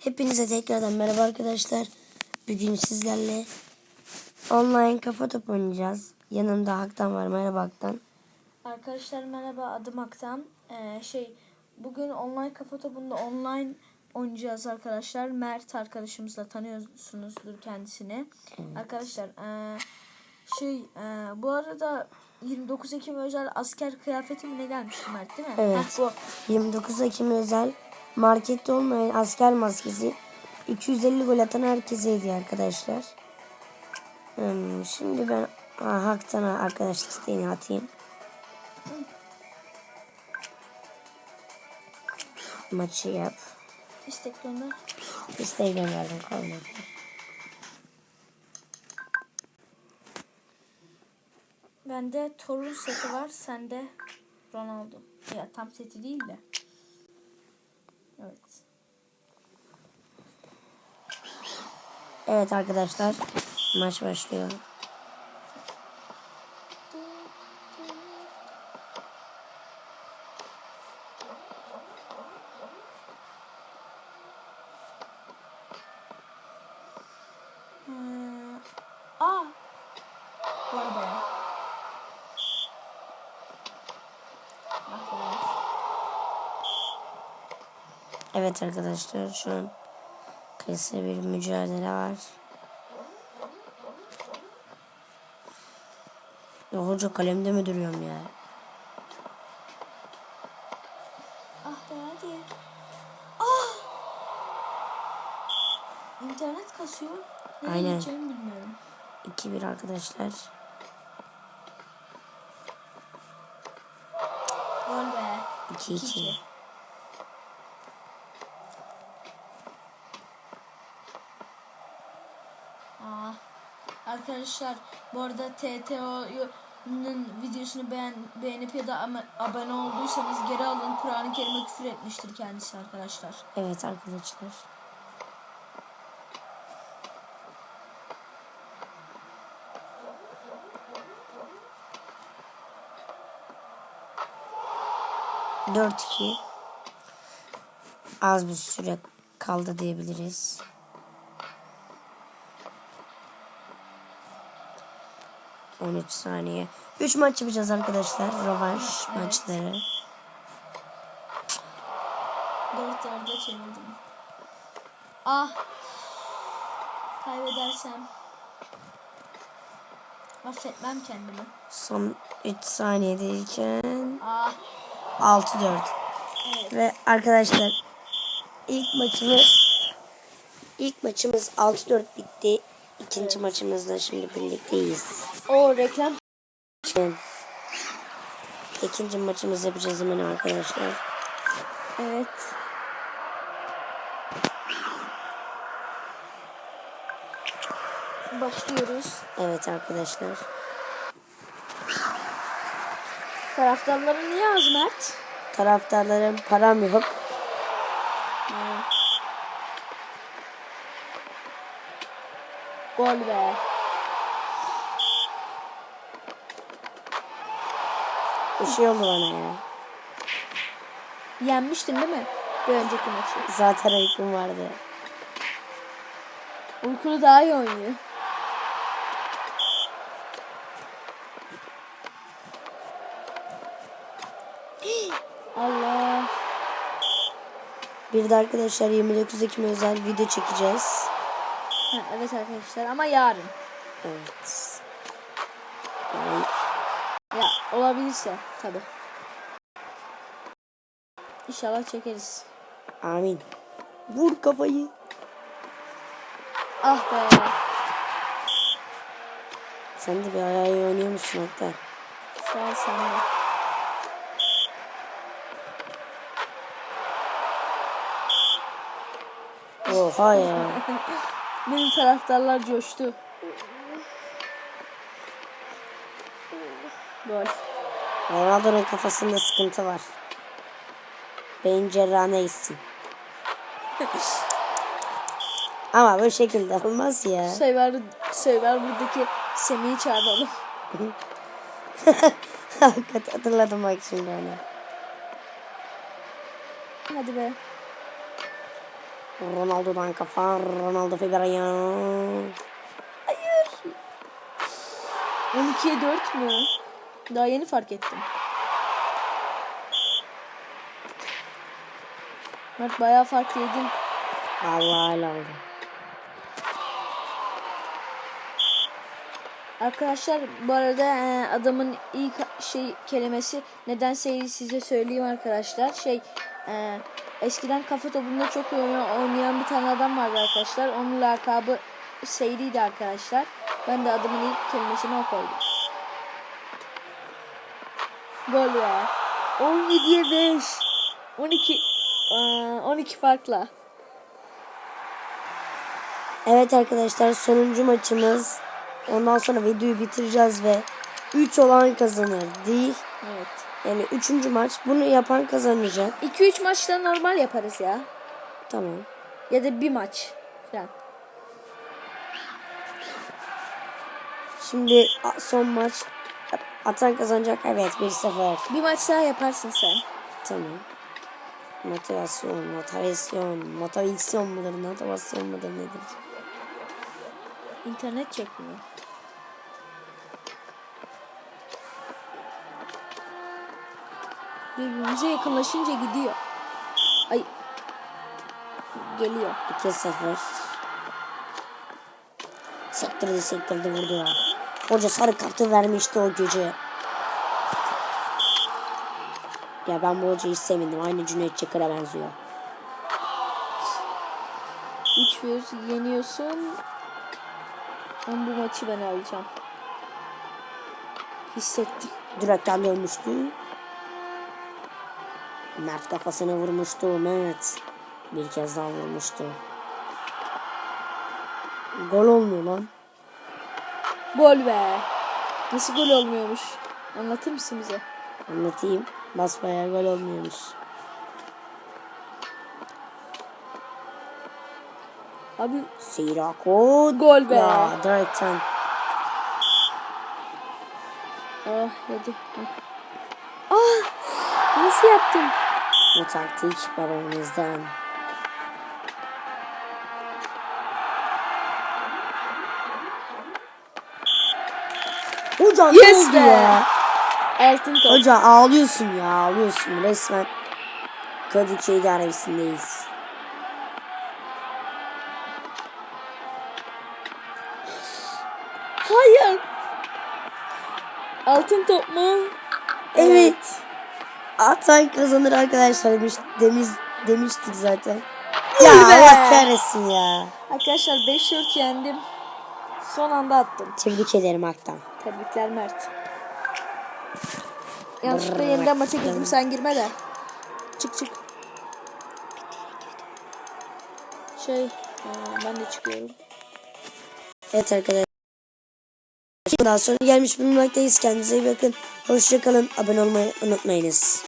Hepinize tekrardan merhaba arkadaşlar. Bugün sizlerle online kafa top oynayacağız. Yanımda Haktan var. Merhaba Haktan. Arkadaşlar merhaba adım Aktan. Ee, şey bugün online kafa topunda online oynayacağız arkadaşlar. Mert arkadaşımızla tanıyorsunuzdur kendisini. Arkadaşlar ee, şey ee, bu arada 29 Ekim özel asker kıyafeti mi ne gelmişti Mert değil mi? Evet. Heh, bu. 29 Ekim özel markette olmayan asker maskesi 250 gol atan herkese hediye arkadaşlar. Hmm, şimdi ben Aa, Haktan'a arkadaşlık isteğini atayım. Maçı yap. İstek gönder. İsteği gönderdim kalmadı. Bende torun seti var. Sende Ronaldo. Ya tam seti değil de. Evet. Evet arkadaşlar maç başlıyor. Ee, aa. Var be. Bak be. Evet arkadaşlar şu an kıyası bir mücadele var. Ya hoca kalemde mi duruyorum ya? Ah be hadi. Ah! İnternet kasıyor. Nereye Aynen. bilmiyorum. 2-1 arkadaşlar. Gol be. 2-2. 2-2. Ah. Arkadaşlar bu arada TTO'nun videosunu beğen, beğenip ya da abone olduysanız geri alın. Kur'an-ı Kerim'e küfür etmiştir kendisi arkadaşlar. Evet arkadaşlar. Dört iki. Az bir süre kaldı diyebiliriz. On üç saniye. Üç maç yapacağız arkadaşlar. Rövanş maçları. Dört dörde çevirdim. Ah. Kaybedersem. Affetmem kendimi. Son 3 saniyedeyken Ah. 6-4. Evet. Ve arkadaşlar ilk maçımız ilk maçımız 6-4 bitti. İkinci maçımızda şimdi birlikteyiz. O reklam. İkinci maçımızı yapacağız hemen arkadaşlar. Evet. Başlıyoruz. Evet arkadaşlar. Taraftarların niye az Mert? Taraftarların param yok. Gol be. Bir şey oldu bana ya. Yenmiştin değil mi? Bir önceki maçı. Zaten uykum vardı. Uykulu daha iyi oynuyor. Allah. Bir de arkadaşlar 29 Ekim özel video çekeceğiz. Ha, evet arkadaşlar ama yarın. Evet. Yani Ya olabilirse tabi. İnşallah çekeriz. amin. Vur kafayı. Ah be. Sen de bir ayağı oynuyor musun Oktar? Sağ ol sen de. Oha ya. Benim taraftarlar coştu. Gol. Ronaldo'nun kafasında sıkıntı var. Beyin cerrahına gitsin. Ama bu şekilde olmaz ya. Sever, sever buradaki Semih'i çağıralım. Hakikaten hatırladım bak şimdi onu. Hadi be. Ronaldo'dan kafa. Ronaldo Figueiredo. 12'ye 4 mü? Daha yeni fark ettim. Mert bayağı fark yedin. Allah oldu. Arkadaşlar bu arada e, adamın ilk şey kelimesi nedense size söyleyeyim arkadaşlar. Şey e, eskiden kafa topunda çok iyi oynayan- bir tane adam vardı arkadaşlar. Onun lakabı Seyri'ydi arkadaşlar. Ben de adamın ilk kelimesini o koydum. Gol ya. 17'ye 5. 12 e, 12 farkla. Evet arkadaşlar sonuncu maçımız. Ondan sonra videoyu bitireceğiz ve 3 olan kazanır değil. Evet. Yani 3. maç bunu yapan kazanacak. 2-3 maçta normal yaparız ya. Tamam. Ya da bir maç falan. Şimdi son maç atan kazanacak. Evet 1-0. Bir maç daha yaparsın sen. Tamam. Motivasyon, motivasyon, motivasyon mudur, motivasyon mudur nedir? İnternet çekmiyor. Birbirimize yakınlaşınca gidiyor. Ay. Geliyor. 2-0. Sektirdi sektirdi vurdu ya. Hoca sarı kartı vermişti o gece. Ya ben bu hocayı hiç sevmedim. Aynı Cüneyt Çakır'a benziyor. 3-1 yeniyorsun. Ben bu maçı ben alacağım. Hissettim. Direkten dönmüştü. Mert kafasına vurmuştu. Mert bir kez daha vurmuştu. Gol olmuyor lan. Gol be. Nasıl gol olmuyormuş? Anlatır mısın bize? Anlatayım. Basbayağı gol olmuyormuş. Abi Sirako. Gol be. Ya direkten. ah yedi. Ah nasıl yaptım? Bu taktik babamızdan. Hocam Yes be. ya? Altın top. Hoca ağlıyorsun ya ağlıyorsun resmen. Kadıköy idaresindeyiz. Hayır. Altın top mu? Evet. Atan kazanır arkadaşlar demiş, demiş, demiştik zaten. Ya be. Allah kahretsin ya. Arkadaşlar 5-4 yendim. Son anda attım. Tebrik ederim Aktan. Tebrikler Mert. Yanlışlıkla yeniden maça girdim sen girme de. Çık çık. Şey e, ben de çıkıyorum. Evet arkadaşlar. Daha sonra gelmiş bulunmaktayız. Kendinize iyi bakın. Hoşçakalın. Abone olmayı unutmayınız.